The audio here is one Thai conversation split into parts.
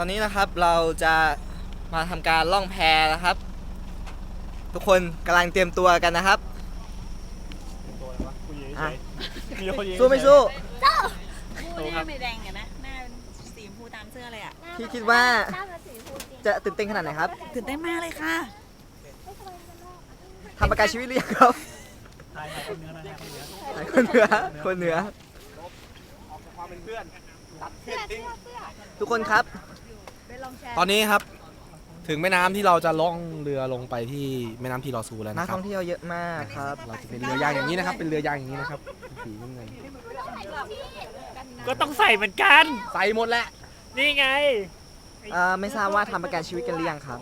อนนี้นะครับเราจะมาทำการล่องแพนะครับ ทุกคนกำลังเตรียมตัวกันนะครับตัวอะไรวะกูยิงอะเฉยๆมีคนยิงสู้ไม่สู้พูดหน้าไม่แดงกันนะหน้าเป็นสีชมพูตามเสื้อเลยอะพี่คิดว่าจะตื่นเต้นขนาดไหนครับ ตื่นเต้นมากเลยค่ะทำประกันชีวิตหรือยังครับทายทายคนเนื้อทายคนเนื้อคนเหนือคนเหนือความเป็นเพื่อนตัดเพื่อนทิ้งทุกคนครับ ตอนนี้ครับ ถึงแม่น้ำที่เราจะล่องเรือลงไปที่แม่น้ำทีรอซูแล้วนักนะครัท่บองเที่ยวเยอะมากครับ เราจะเป็นเรือยางอย่างนี้นะครับ เป็นเรือยางอย่างนี้นะครับสีน้ำเงินก็ต้องใส่เหมือนกัน ใส่หมดแหละนี่ไง เอ่อไม่ทราบว่าทำประกันชีวิตกันหรือยังครับ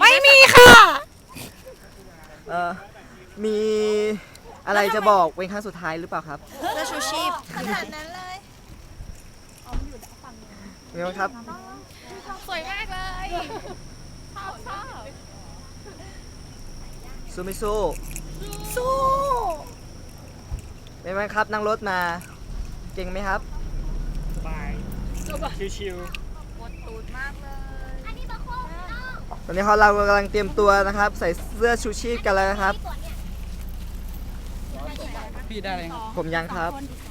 ไม่มีค่ะเอ่อมีอะไรจะบอกเป็นครั้งสุดท้ายหรือเปล่าครับเสื้อชูชีพมีไหมครับ สวยมากเลยชอบชอบสู้ไม่สู้ สู้เป็นไหมครับนั่งรถมา เก่งไหมครับ สบาย ชิวปวดตูดมากเลยอันนี้ตะโคกเนาะตอนนี้เรากำลังเตรียมตัวนะครับ ใส่เสื้อชูชีพกันแล้วนะครับ พี่ได้เลยครับ ผมยังครับเ